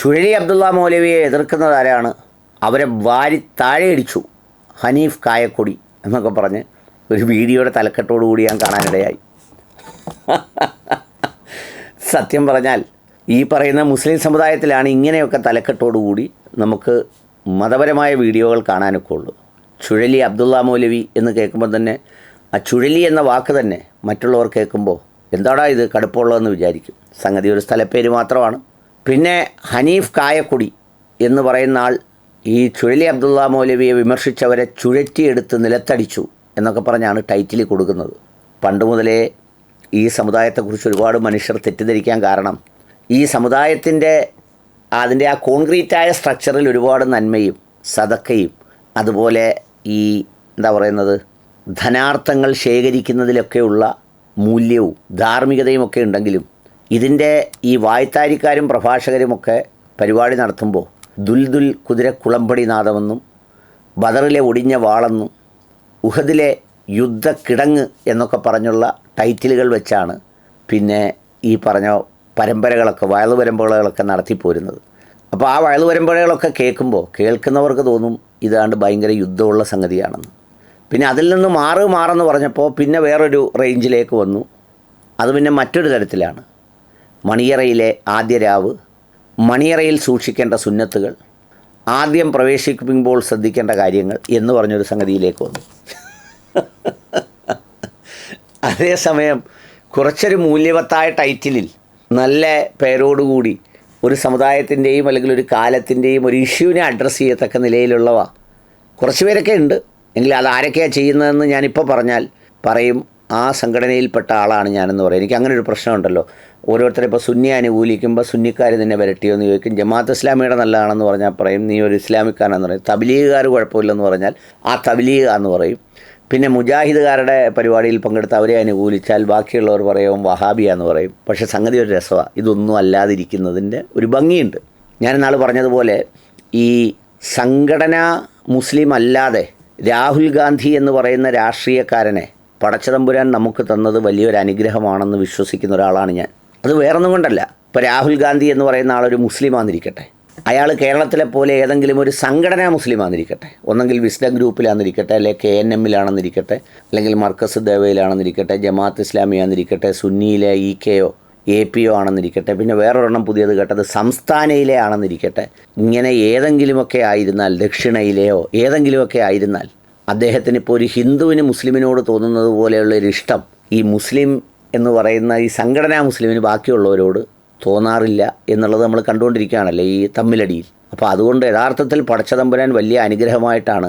ചുഴലി അബ്ദുള്ള മൗലവിയെ എതിർക്കുന്നത് ആരാണ്? അവരെ വാരി താഴെയടിച്ചു ഹനീഫ് കായക്കൊടി എന്നൊക്കെ പറഞ്ഞ് ഒരു വീഡിയോയുടെ തലക്കെട്ടോടു കൂടി ഞാൻ കാണാനിടയായി. സത്യം പറഞ്ഞാൽ ഈ പറയുന്ന മുസ്ലിം സമുദായത്തിലാണ് ഇങ്ങനെയൊക്കെ തലക്കെട്ടോടുകൂടി നമുക്ക് മതപരമായ വീഡിയോകൾ കാണാനൊക്കെ ഉള്ളൂ. ചുഴലി അബ്ദുള്ള മൗലവി എന്ന് കേൾക്കുമ്പോൾ തന്നെ ആ ചുഴലി എന്ന വാക്ക് തന്നെ മറ്റുള്ളവർ കേൾക്കുമ്പോൾ എന്താടാ ഇത് കടുപ്പമുള്ളതെന്ന് വിചാരിക്കും. സംഗതി ഒരു സ്ഥലപ്പേര് മാത്രമാണ്. പിന്നെ ഹനീഫ് കായക്കുടി എന്ന് പറയുന്ന ആൾ ഈ ചുഴലി അബ്ദുള്ള മൗലവിയെ വിമർശിച്ചവരെ ചുഴറ്റിയെടുത്ത് നിലത്തടിച്ചു എന്നൊക്കെ പറഞ്ഞാണ് ടൈറ്റിൽ കൊടുക്കുന്നത്. പണ്ട് മുതലേ ഈ സമുദായത്തെക്കുറിച്ച് ഒരുപാട് മനുഷ്യർ തെറ്റിദ്ധരിക്കാൻ കാരണം ഈ സമുദായത്തിന്റെ അതിന്റെ ആ കോൺക്രീറ്റായ സ്ട്രക്ചറിൽ ഒരുപാട് നന്മയും സതക്കയും അതുപോലെ ഈ എന്താ പറയുന്നത് ധനാർത്ഥങ്ങൾ ശേഖരിക്കുന്നതിലൊക്കെയുള്ള മൂല്യവും ധാർമ്മികതയും ഒക്കെ ഉണ്ടെങ്കിലും ഇതിന്റെ ഈ വായ്ത്താരിക്കാരും പ്രഭാഷകരുമൊക്കെ പരിപാടി നടത്തുമ്പോൾ ദുൽദുൽ കുതിര കുളമ്പടി നാദമെന്നും ബദറിലെ ഒടിഞ്ഞ വാളെന്നും ഉഹദിലെ യുദ്ധക്കിടങ്ങ് എന്നൊക്കെ പറഞ്ഞുള്ള ടൈറ്റിലുകൾ വെച്ചാണ് പിന്നെ ഈ പറഞ്ഞ പരമ്പരകളൊക്കെ വയലു പരമ്പരകളൊക്കെ നടത്തിപ്പോരുന്നത് അപ്പോൾ ആ വയലു പരമ്പരകളൊക്കെ കേൾക്കുമ്പോൾ കേൾക്കുന്നവർക്ക് തോന്നും ഇതാണ്ട് ഭയങ്കര യുദ്ധമുള്ള സംഗതിയാണെന്ന്. പിന്നെ അതിൽ നിന്ന് മാറ് മാറെന്ന് പറഞ്ഞപ്പോൾ പിന്നെ വേറൊരു റേഞ്ചിലേക്ക് വന്നു. അത് പിന്നെ മറ്റൊരു തരത്തിലാണ്. മണിയറയിലെ ആദ്യ രാവ് മണിയറയിൽ സൂക്ഷിക്കേണ്ട സുന്നത്തുകൾ ആദ്യം പ്രവേശിക്കുമ്പോൾ ശ്രദ്ധിക്കേണ്ട കാര്യങ്ങൾ എന്ന് പറഞ്ഞൊരു സംഗതിയിലേക്ക് വന്നു. അതേസമയം കുറച്ചൊരു മൂല്യവത്തായ ടൈറ്റിലിൽ നല്ല പേരോടുകൂടി ഒരു സമുദായത്തിന്റെയും അല്ലെങ്കിൽ ഒരു കാലത്തിന്റെയും ഒരു ഇഷ്യൂവിനെ അഡ്രസ്സ് ചെയ്യത്തക്ക നിലയിലുള്ളവ കുറച്ച് പേരൊക്കെ ഉണ്ട്. എങ്കിൽ അത് ആരൊക്കെയാണ് ചെയ്യുന്നതെന്ന് ഞാനിപ്പോൾ പറഞ്ഞാൽ പറയും ആ സംഘടനയിൽപ്പെട്ട ആളാണ് ഞാനെന്ന് പറയും. എനിക്ക് അങ്ങനെ ഒരു പ്രശ്നമുണ്ടല്ലോ. ഓരോരുത്തരെ ഇപ്പോൾ സുന്നി അനുകൂലിക്കുമ്പോൾ സുന്നിക്കാർ നിന്നെ വരട്ടിയോ എന്ന് ചോദിക്കും ജമാഅത്ത് ഇസ്ലാമിയുടെ നല്ലതാണെന്ന് പറഞ്ഞാൽ പറയും നീ ഒരു ഇസ്ലാമിക്കാരാണെന്ന് പറയും. തബിലീഗുകാർ കുഴപ്പമില്ലെന്ന് പറഞ്ഞാൽ ആ തബലീഗ് എന്ന് പറയും. പിന്നെ മുജാഹിദുകാരുടെ പരിപാടിയിൽ പങ്കെടുത്ത് അവരെ അനുകൂലിച്ചാൽ ബാക്കിയുള്ളവർ പറയും വഹാബിയാന്ന് പറയും. പക്ഷേ സംഗതി ഒരു രസമാണ് ഇതൊന്നും അല്ലാതിരിക്കുന്നതിന്റെ ഒരു ഭംഗിയുണ്ട്. ഞാൻ ഇന്നാൾ പറഞ്ഞതുപോലെ ഈ സംഘടന മുസ്ലിം അല്ലാതെ രാഹുൽ ഗാന്ധി എന്ന് പറയുന്ന രാഷ്ട്രീയക്കാരനെ പടച്ചതമ്പുരാൻ നമുക്ക് തന്നത് വലിയൊരു അനുഗ്രഹമാണെന്ന് വിശ്വസിക്കുന്ന ഒരാളാണ് ഞാൻ. അത് വേറൊന്നും കൊണ്ടല്ല. ഇപ്പോൾ രാഹുൽ ഗാന്ധി എന്ന് പറയുന്ന ആളൊരു മുസ്ലിമാന്നിരിക്കട്ടെ അയാൾ കേരളത്തിലെ പോലെ ഏതെങ്കിലും ഒരു സംഘടനാ മുസ്ലിമാന്നിരിക്കട്ടെ ഒന്നെങ്കിൽ വിസ്ഡം ഗ്രൂപ്പിലാന്നിരിക്കട്ടെ അല്ലെങ്കിൽ കെ എൻ എമ്മിലാണെന്നിരിക്കട്ടെ അല്ലെങ്കിൽ മർക്കസ് ദേവയിലാണെന്നിരിക്കട്ടെ ജമാഅത്ത് ഇസ്ലാമിയാണെന്നിരിക്കട്ടെ സുന്നിയിലെ ഇ കെയോ എ പി ഒ ആണെന്നിരിക്കട്ടെ പിന്നെ വേറൊരെണ്ണം പുതിയത് കേട്ടത് സംസ്ഥാനയിലെ ആണെന്നിരിക്കട്ടെ. ഇങ്ങനെ ഏതെങ്കിലുമൊക്കെ ആയിരുന്നാൽ ദക്ഷിണയിലെയോ ഏതെങ്കിലുമൊക്കെ ആയിരുന്നാൽ അദ്ദേഹത്തിന് ഇപ്പോൾ ഒരു ഹിന്ദുവിന് മുസ്ലിമിനോട് തോന്നുന്നത് പോലെയുള്ളൊരിഷ്ടം ഈ മുസ്ലിം എന്ന് പറയുന്ന ഈ സംഘടനാ മുസ്ലിമിന് ബാക്കിയുള്ളവരോട് തോന്നാറില്ല എന്നുള്ളത് നമ്മൾ കണ്ടുകൊണ്ടിരിക്കുകയാണല്ലോ ഈ തമ്മിലടിയിൽ. അപ്പോൾ അതുകൊണ്ട് യഥാർത്ഥത്തിൽ പടച്ചതമ്പുരാൻ വലിയ അനുഗ്രഹമായിട്ടാണ്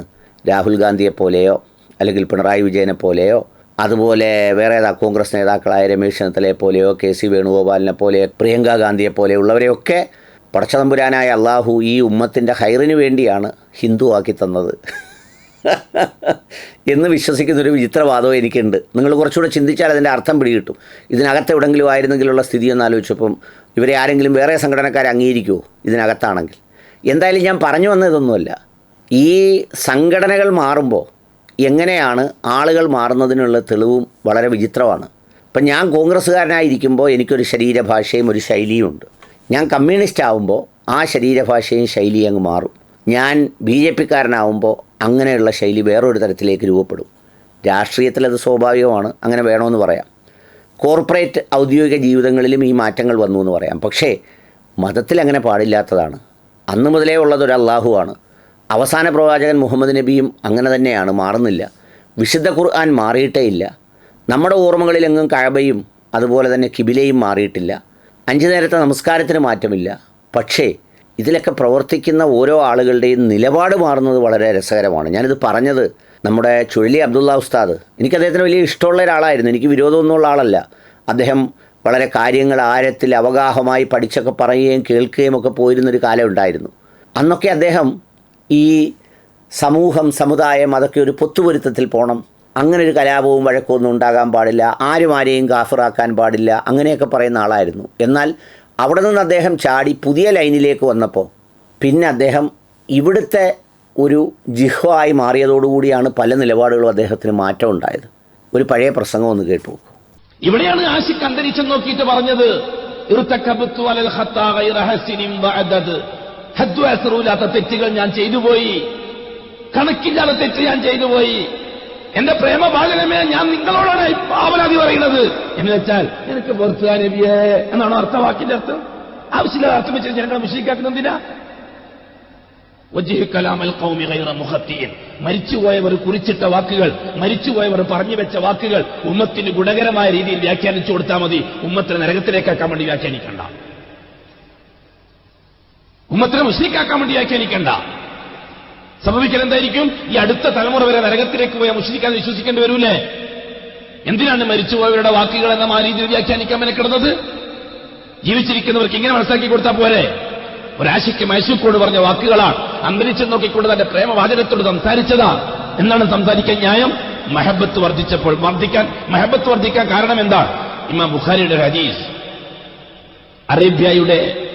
രാഹുൽ ഗാന്ധിയെ പോലെയോ അല്ലെങ്കിൽ പിണറായി വിജയനെ പോലെയോ അതുപോലെ വേറെ ഏതാ കോൺഗ്രസ് നേതാക്കളായ രമേശ് ചെന്നിത്തലയെ പോലെയോ കെ സി വേണുഗോപാലിനെ പോലെ പ്രിയങ്ക ഗാന്ധിയെ പോലെയുള്ളവരെയൊക്കെ പടച്ചതമ്പുരാനായ അള്ളാഹു ഈ ഉമ്മത്തിന്റെ ഹൈറിന് വേണ്ടിയാണ് ഹിന്ദുവാക്കി തന്നത്. എന്ന് വിശ്വസിക്കുന്നൊരു വിചിത്രവാദവും എനിക്കുണ്ട്. നിങ്ങൾ കുറച്ചുകൂടെ ചിന്തിച്ചാൽ അതിന്റെ അർത്ഥം പിടികിട്ടും. ഇതിനകത്ത് എവിടെങ്കിലും ആയിരുന്നെങ്കിലുള്ള സ്ഥിതി എന്ന് ആലോചിച്ചപ്പം ഇവരെ ആരെങ്കിലും വേറെ സംഘടനക്കാരെ അംഗീകരിക്കുമോ ഇതിനകത്താണെങ്കിൽ? എന്തായാലും ഞാൻ പറഞ്ഞു വന്നതൊന്നുമല്ല ഈ സംഘടനകൾ മാറുമ്പോൾ എങ്ങനെയാണ് ആളുകൾ മാറുന്നതിനുള്ള തെളിവും വളരെ വിചിത്രമാണ്. ഇപ്പം ഞാൻ കോൺഗ്രസ്സുകാരനായിരിക്കുമ്പോൾ എനിക്കൊരു ശരീരഭാഷയും ഒരു ശൈലിയും ഉണ്ട്. ഞാൻ കമ്മ്യൂണിസ്റ്റ് ആവുമ്പോൾ ആ ശരീരഭാഷയും ശൈലിയും അങ്ങ് മാറും. ഞാൻ ബി ജെ പിക്കാരനാവുമ്പോൾ അങ്ങനെയുള്ള ശൈലി വേറൊരു തരത്തിലേക്ക് രൂപപ്പെടും. രാഷ്ട്രീയത്തിൽ അത് സ്വാഭാവികമാണ്. അങ്ങനെ വേണമെന്ന് പറയാം. കോർപ്പറേറ്റ് ഔദ്യോഗിക ജീവിതങ്ങളിലും ഈ മാറ്റങ്ങൾ വന്നു എന്ന് പറയാം. പക്ഷേ മതത്തിൽ അങ്ങനെ പാടില്ലാത്തതാണ്. അന്ന് മുതലേ ഉള്ളതൊരു അള്ളാഹുവാണ് അവസാന പ്രവാചകൻ മുഹമ്മദ് നബിയും അങ്ങനെ തന്നെയാണ് മാറുന്നില്ല. വിശുദ്ധ ഖുർആൻ മാറിയിട്ടേ ഇല്ല. നമ്മുടെ ഓർമ്മകളിലെങ്ങും കഴബയും അതുപോലെ തന്നെ കിബിലയും മാറിയിട്ടില്ല. അഞ്ചു നേരത്തെ നമസ്കാരത്തിന് മാറ്റമില്ല. പക്ഷേ ഇതിലൊക്കെ പ്രവർത്തിക്കുന്ന ഓരോ ആളുകളുടെയും നിലപാട് മാറുന്നത് വളരെ രസകരമാണ്. ഞാനിത് പറഞ്ഞത് നമ്മുടെ ചുഴലി അബ്ദുള്ള ഉസ്താദ്. എനിക്ക് അദ്ദേഹത്തിന് വലിയ ഇഷ്ടമുള്ള ഒരാളായിരുന്നു. എനിക്ക് വിരോധമൊന്നുമുള്ള ആളല്ല. അദ്ദേഹം വളരെ കാര്യങ്ങൾ ആഴത്തിൽ അവഗാഹമായി പഠിച്ചൊക്കെ പറയുകയും കേൾക്കുകയും ഒക്കെ പോയിരുന്നൊരു കാലം ഉണ്ടായിരുന്നു. അന്നൊക്കെ അദ്ദേഹം ഈ സമൂഹം സമുദായം അതൊക്കെ ഒരു പൊത്തുപൊരുത്തത്തിൽ പോകണം അങ്ങനെ ഒരു കലാപവും വഴക്കമൊന്നും ഉണ്ടാകാൻ പാടില്ല. ആരും ആരെയും കാഫിറാക്കാൻ പാടില്ല. അങ്ങനെയൊക്കെ പറയുന്ന ആളായിരുന്നു. എന്നാൽ അവിടെ നിന്ന് അദ്ദേഹം ചാടി പുതിയ ലൈനിലേക്ക് വന്നപ്പോൾ പിന്നെ അദ്ദേഹം ഇവിടുത്തെ ഒരു ജിഹ്വായി മാറിയതോടുകൂടിയാണ് പല നിലപാടുകളും അദ്ദേഹത്തിന് മാറ്റം ഉണ്ടായത്. ഒരു പഴയ പ്രസംഗം ഒന്ന് കേട്ടു ഇവിടെയാണ് ആശിക്ക് അന്തരീക്ഷം നോക്കിയിട്ട് പറഞ്ഞത് തെറ്റുകൾ ഞാൻ ചെയ്തു പോയി കണക്കില്ലാതെ തെറ്റ് ഞാൻ ചെയ്തു പോയി എന്റെ പ്രേമബാലനമേ ഞാൻ നിങ്ങളോടാണ് പാവനാതി പറയുന്നത്. എന്ന് വെച്ചാൽ എനിക്ക് വെറുത്തുക നബിയേ എന്നാണ് അർത്ഥവാക്കിന്റെ അർത്ഥം. ആവശ്യമില്ലാതെ അർത്ഥം വെച്ച് ജനങ്ങളെ മുഖത്തിയൻ മരിച്ചുപോയവർ കുറിച്ചിട്ട വാക്കുകൾ മരിച്ചുപോയവർ പറഞ്ഞു വെച്ച വാക്കുകൾ ഉമ്മത്തിന് ഗുണകരമായ രീതിയിൽ വ്യാഖ്യാനിച്ചു കൊടുത്താൽ മതി. ഉമ്മത്തിന് നരകത്തിലേക്കാക്കാൻ വേണ്ടി വ്യാഖ്യാനിക്കണ്ട. ഉമ്മത്തിനെ മുസ്ലിക്കാക്കാൻ വേണ്ടി വ്യാഖ്യാനിക്കണ്ട. സംഭവിക്കൽ എന്തായിരിക്കും ഈ അടുത്ത തലമുറ വരെ നരകത്തിലേക്ക് പോയാൽ മുസ്ലിക്കാൻ വിശ്വസിക്കേണ്ടി വരൂലേ എന്തിനാണ് മരിച്ചുപോയവരുടെ വാക്കുകൾ എന്ന ആ രീതിയിൽ വ്യാഖ്യാനിക്കാൻ മെനക്കിടുന്നത് ജീവിച്ചിരിക്കുന്നവർക്ക് ഇങ്ങനെ മനസ്സിലാക്കി കൊടുത്താൽ പോരെ? ഒരാശയ്ക്ക് മൈസൂക്കോട് പറഞ്ഞ വാക്കുകളാണ്. അന്തരിച്ചു നോക്കിക്കൊണ്ട് തന്റെ പ്രേമവാചകത്തോട് സംസാരിച്ചതാ. എന്നാണ് സംസാരിക്കാൻ ന്യായം? മഹബത്ത് വർദ്ധിച്ചപ്പോൾ വർദ്ധിക്കാൻ മഹബത്ത് വർദ്ധിക്കാൻ കാരണം എന്താ? ഇമാം ബുഖാരിയുടെ ഹദീസ്. അറേബ്യയുടെ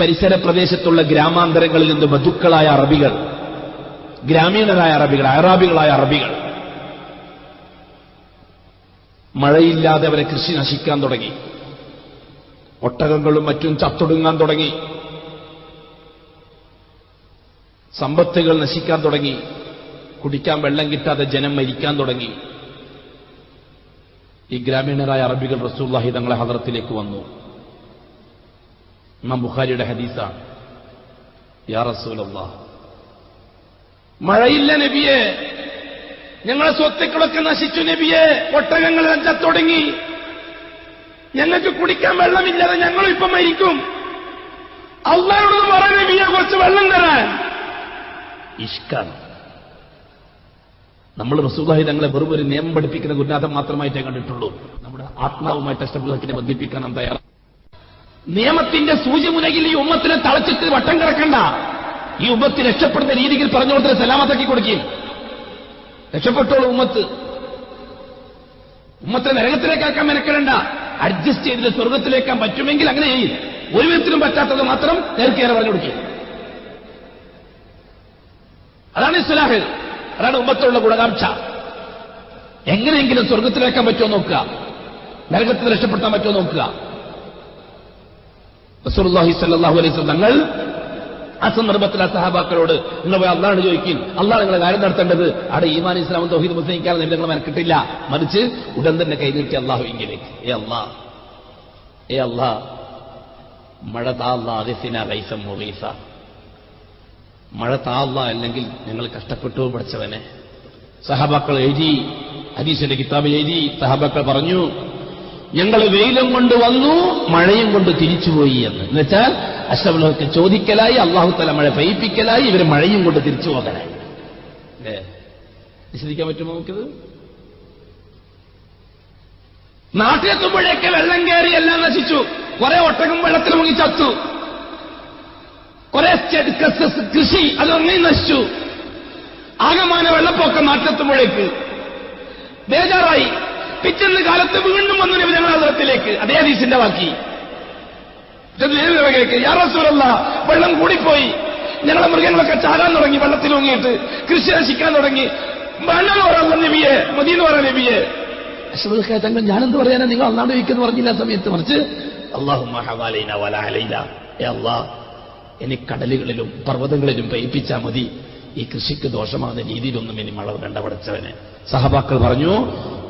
പരിസര പ്രദേശത്തുള്ള ഗ്രാമാന്തരങ്ങളിൽ നിന്ന് ബന്ധുക്കളായ അറബികൾ ഗ്രാമീണരായ അറബികൾ അറാബികളായ അറബികൾ. മഴയില്ലാതെ അവരെ കൃഷി നശിക്കാൻ തുടങ്ങി. ഒട്ടകങ്ങളും മറ്റും ചത്തൊടുങ്ങാൻ തുടങ്ങി. സമ്പത്തുകൾ നശിക്കാൻ തുടങ്ങി. കുടിക്കാൻ വെള്ളം കിട്ടാതെ ജനം മരിക്കാൻ തുടങ്ങി. ഈ ഗ്രാമീണരായ അറബികൾ റസൂല്ലാഹി തങ്ങളെ ഹദറത്തിലേക്ക് വന്നു. ഇമാം ബുഖാരിയുടെ ഹദീസാണ്. യാ റസൂലല്ലാ മഴയില്ല നബിയെ. ഞങ്ങളെ സ്വത്തുക്കളൊക്കെ നശിച്ചു നബിയെ. ഒട്ടകങ്ങൾ തുടങ്ങി. ഞങ്ങൾക്ക് കുടിക്കാൻ വെള്ളമില്ലാതെ ഞങ്ങളും ഇപ്പം മരിക്കും. അള്ളാരോട് പറ നബിയെ കുറച്ച് വെള്ളം തരാൻ. ഇഷ്കാണ് നമ്മൾ റസൂദായി തങ്ങളെ വെറും ഒരു നിയമം പഠിപ്പിക്കുന്ന ഗുരുനാഥം മാത്രമായിട്ടേ കണ്ടിട്ടുള്ളൂ. നമ്മുടെ ആത്മാവുമായി അഷ്ടബുദ്ധത്തിനെ ബന്ധിപ്പിക്കാൻ തയ്യാറാണ്. നിയമത്തിന്റെ സൂചിമുനകിൽ ഈ ഉമ്മത്തിനെ തളച്ചിട്ട് വട്ടം കിടക്കണ്ട ഈ ഉമ്മത്ത് രക്ഷപ്പെടുന്ന രീതിയിൽ പറഞ്ഞു കൊടുത്തിട്ട് സലാമത്താക്കി കൊടുക്കുകയും. രക്ഷപ്പെട്ടോളൂ ഉമ്മത്ത്. ഉമ്മത്തെ നരകത്തിലേക്കാക്കാൻ മെനക്കെടണ്ട. അഡ്ജസ്റ്റ് ചെയ്തിട്ട് സ്വർഗത്തിലേക്കാൻ പറ്റുമെങ്കിൽ അങ്ങനെ ചെയ്യും. ഒരു വിധത്തിലും പറ്റാത്തത് മാത്രം നേർക്കേറെ പറഞ്ഞു കൊടുക്കുക അതാണ് ഇസ്ലാഹ്. അതാണ് ഉമ്മത്തിലുള്ള ഗുണകാംക്ഷ. എങ്ങനെയെങ്കിലും സ്വർഗത്തിലേക്കാൻ പറ്റുമോ നോക്കുക. നരകത്തിൽ രക്ഷപ്പെടുത്താൻ പറ്റുമോ നോക്കുക. അലൈഹി തങ്ങൾ ആ സന്ദർഭത്തിൽ ആ സഹാബാക്കളോട് നിങ്ങൾ പോയി അള്ളാഹാണ് ചോദിക്കും. അള്ളാഹ് നിങ്ങളെ കാര്യം നടത്തേണ്ടത് അവിടെ ഈമാൻ ഇസ്ലാം തൗഹീദ് മുസ്ലിക്കാതെ നിങ്ങൾ മനക്കിട്ടില്ല. മറിച്ച് ഉടൻ തന്നെ കൈ നീട്ടി അള്ളാഹു എങ്കിലേക്ക് ഏ അള്ളാ ഏ അള്ളാ മഴ മുറീസ മഴ താള്ള അല്ലെങ്കിൽ ഞങ്ങൾ കഷ്ടപ്പെട്ടു പഠിച്ചവനെ. സഹാബാക്കൾ എഴുതി ഹദീസിന്റെ കിതാബിൽ എഴുതി സഹാബാക്കൾ പറഞ്ഞു ഞങ്ങൾ വെയിലും കൊണ്ട് വന്നു മഴയും കൊണ്ട് തിരിച്ചുപോയി എന്ന്. എന്നുവെച്ചാൽ അഷ്ടബുലൊക്കെ ചോദിക്കലായി അള്ളാഹു തല മഴ പെയ്യിപ്പിക്കലായി ഇവർ മഴയും കൊണ്ട് തിരിച്ചു പോകലായി അല്ലേ പറ്റുമോ നമുക്കിത്? നാട്ടിലെത്തുമ്പോഴേക്ക് വെള്ളം കയറി എല്ലാം നശിച്ചു. കുറെ ഒട്ടകം വെള്ളത്തിൽ മുങ്ങി ചത്തു. കുറെ കൃഷി അതൊന്നും നശിച്ചു. ആകമാന വെള്ളപ്പൊക്കം നാട്ടിലെത്തുമ്പോഴേക്ക്. ബേജാറായി പിറ്റേന്ന് കാലത്ത് വീണ്ടും വന്നു നബി ഞങ്ങളുടെ അതിർത്തിലേക്ക് അതേ ഹദീസിന്റെ ബാക്കി വെള്ളം കൂടിപ്പോയി. ഞങ്ങളെ മൃഗങ്ങളൊക്കെ ചാടാൻ തുടങ്ങി വെള്ളത്തിൽ മുങ്ങിയിട്ട് കൃഷി നശിക്കാൻ തുടങ്ങി. വെള്ളം പറയാൻ നബിയെ മദീന്ന് പറയാൻ നബിയെ. തങ്ങൾ ഞാനെന്ത് പറയാനാ? നിങ്ങൾ അന്നാണ്ട് വയ്ക്കെന്ന് പറഞ്ഞില്ല സമയത്ത് മറിച്ച് എനി ഇനി കടലുകളിലും പർവതങ്ങളിലും പെയ്പ്പിച്ചാൽ മതി. ഈ കൃഷിക്ക് ദോഷമാകുന്ന രീതിയിലൊന്നും ഇനി മഴ വേണ്ട പടച്ചവന്. സഹബാക്കൾ പറഞ്ഞു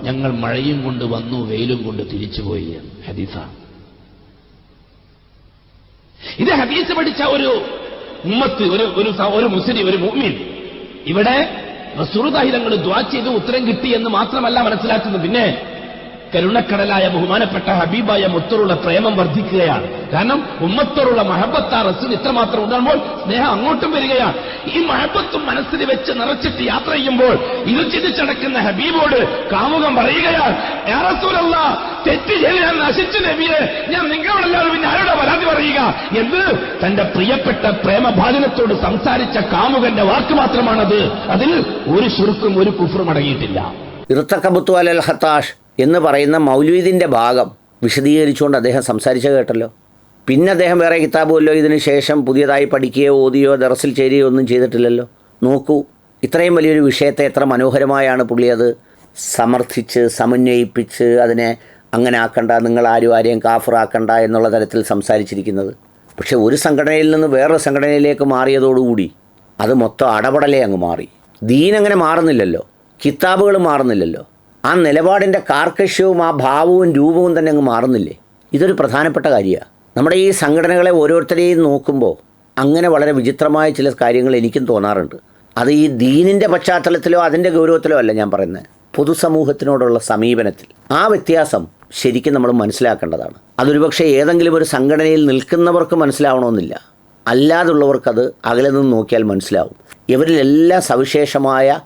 ഞങ്ങൾ മഴയും കൊണ്ട് വന്നു വെയിലും കൊണ്ട് തിരിച്ചുപോയി ഹദീസ ഇത് ഹദീസ് പഠിച്ച ഒരു ഉമ്മത്ത് ഒരു ഒരു ഒരു മുസ്ലിം ഒരു മൂമിൻ ഇവിടെ റസൂറുദാഹിതങ്ങൾ ദ്വാ ചെയ്ത് ഉത്തരം കിട്ടി എന്ന് മാത്രമല്ല മനസ്സിലാക്കുന്നത്. പിന്നെ കരുണക്കടലായ ബഹുമാനപ്പെട്ട ഹബീബായ മുത്തറുള്ള പ്രേമം വർദ്ധിക്കുകയാണ്. കാരണം ഉമ്മത്തോറുള്ള മഹബത്ത് ആ റസൂൽ ഇത്രമാത്രം ഉണ്ടാകുമ്പോൾ സ്നേഹം അങ്ങോട്ടും വരികയാണ്. ഈ മഹബത്തും മനസ്സിൽ വെച്ച് നിറച്ചിട്ട് യാത്ര ചെയ്യുമ്പോൾ ഇത് ചിന്തിച്ചടക്കുന്ന ഹബീബോട് കാമുകം പറയുകയാണ് "യാ റസൂലല്ല, തെറ്റ് ചെയ്ത് ഞാൻ നശിച്ചു നബിയെ. ഞാൻ നിങ്ങളല്ലാതെ പിന്നെ ആരോടെ പരാതി പറയുക? എന്ന് തന്റെ പ്രിയപ്പെട്ട പ്രേമഭാജനത്തോട് സംസാരിച്ച കാമുകന്റെ വാക്ക് മാത്രമാണത്. അതിൽ ഒരു ശുരുക്കും ഒരു കുഫറും അടങ്ങിയിട്ടില്ല. ഇർത്തക്കബുത്തു അലൽ ഹത്താഷ് എന്ന് പറയുന്ന മൗലൂദിന്റെ ഭാഗം വിശദീകരിച്ചുകൊണ്ട് അദ്ദേഹം സംസാരിച്ച കേട്ടല്ലോ. പിന്നെ അദ്ദേഹം വേറെ കിതാബുമല്ലോ ഇതിന് ശേഷം പുതിയതായി പഠിക്കുകയോ ഓതിയോ ദറസിൽ ചേരുകയോ ഒന്നും ചെയ്തിട്ടില്ലല്ലോ. നോക്കൂ ഇത്രയും വലിയൊരു വിഷയത്തെ എത്ര മനോഹരമായാണ് പുള്ളി അത് സമർത്ഥിച്ച് സമന്വയിപ്പിച്ച് അതിനെ അങ്ങനെ ആക്കണ്ട നിങ്ങൾ ആരും ആരെയും കാഫറാക്കണ്ട എന്നുള്ള തരത്തിൽ സംസാരിച്ചിരിക്കുന്നത്. പക്ഷേ ഒരു സംഘടനയിൽ നിന്ന് വേറൊരു സംഘടനയിലേക്ക് മാറിയതോടുകൂടി അത് മൊത്തം അടപടലേ അങ്ങ് മാറി. ദീൻ അങ്ങനെ മാറുന്നില്ലല്ലോ. കിതാബുകൾ മാറുന്നില്ലല്ലോ. ആ നിലപാടിന്റെ കാർക്കശ്യവും ആ ഭാവവും രൂപവും തന്നെ അങ്ങ് മാറുന്നില്ലേ? ഇതൊരു പ്രധാനപ്പെട്ട കാര്യമാണ്. നമ്മുടെ ഈ സംഘടനകളെ ഓരോരുത്തരെയും നോക്കുമ്പോൾ അങ്ങനെ വളരെ വിചിത്രമായ ചില കാര്യങ്ങൾ എനിക്കും തോന്നാറുണ്ട്. അത് ഈ ദീനിന്റെ പശ്ചാത്തലത്തിലോ അതിന്റെ ഗൗരവത്തിലോ അല്ല ഞാൻ പറയുന്നത്. പൊതുസമൂഹത്തിനോടുള്ള സമീപനത്തിൽ. ആ വ്യത്യാസം ശരിക്കും നമ്മൾ മനസ്സിലാക്കേണ്ടതാണ്. അതൊരുപക്ഷെ ഏതെങ്കിലും ഒരു സംഘടനയിൽ നിൽക്കുന്നവർക്ക് മനസ്സിലാവണമെന്നില്ല. അല്ലാതുള്ളവർക്കത് അകലെ നിന്ന് നോക്കിയാൽ മനസ്സിലാവും. ഇവരിലെല്ലാം സവിശേഷമായ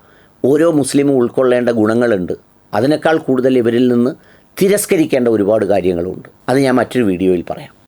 ഓരോ മുസ്ലിമും ഉൾക്കൊള്ളേണ്ട ഗുണങ്ങളുണ്ട്. അതിനേക്കാൾ കൂടുതൽ ഇവരിൽ നിന്ന് തിരസ്കരിക്കേണ്ട ഒരുപാട് കാര്യങ്ങളുണ്ട്. അത് ഞാൻ മറ്റൊരു വീഡിയോയിൽ പറയാം.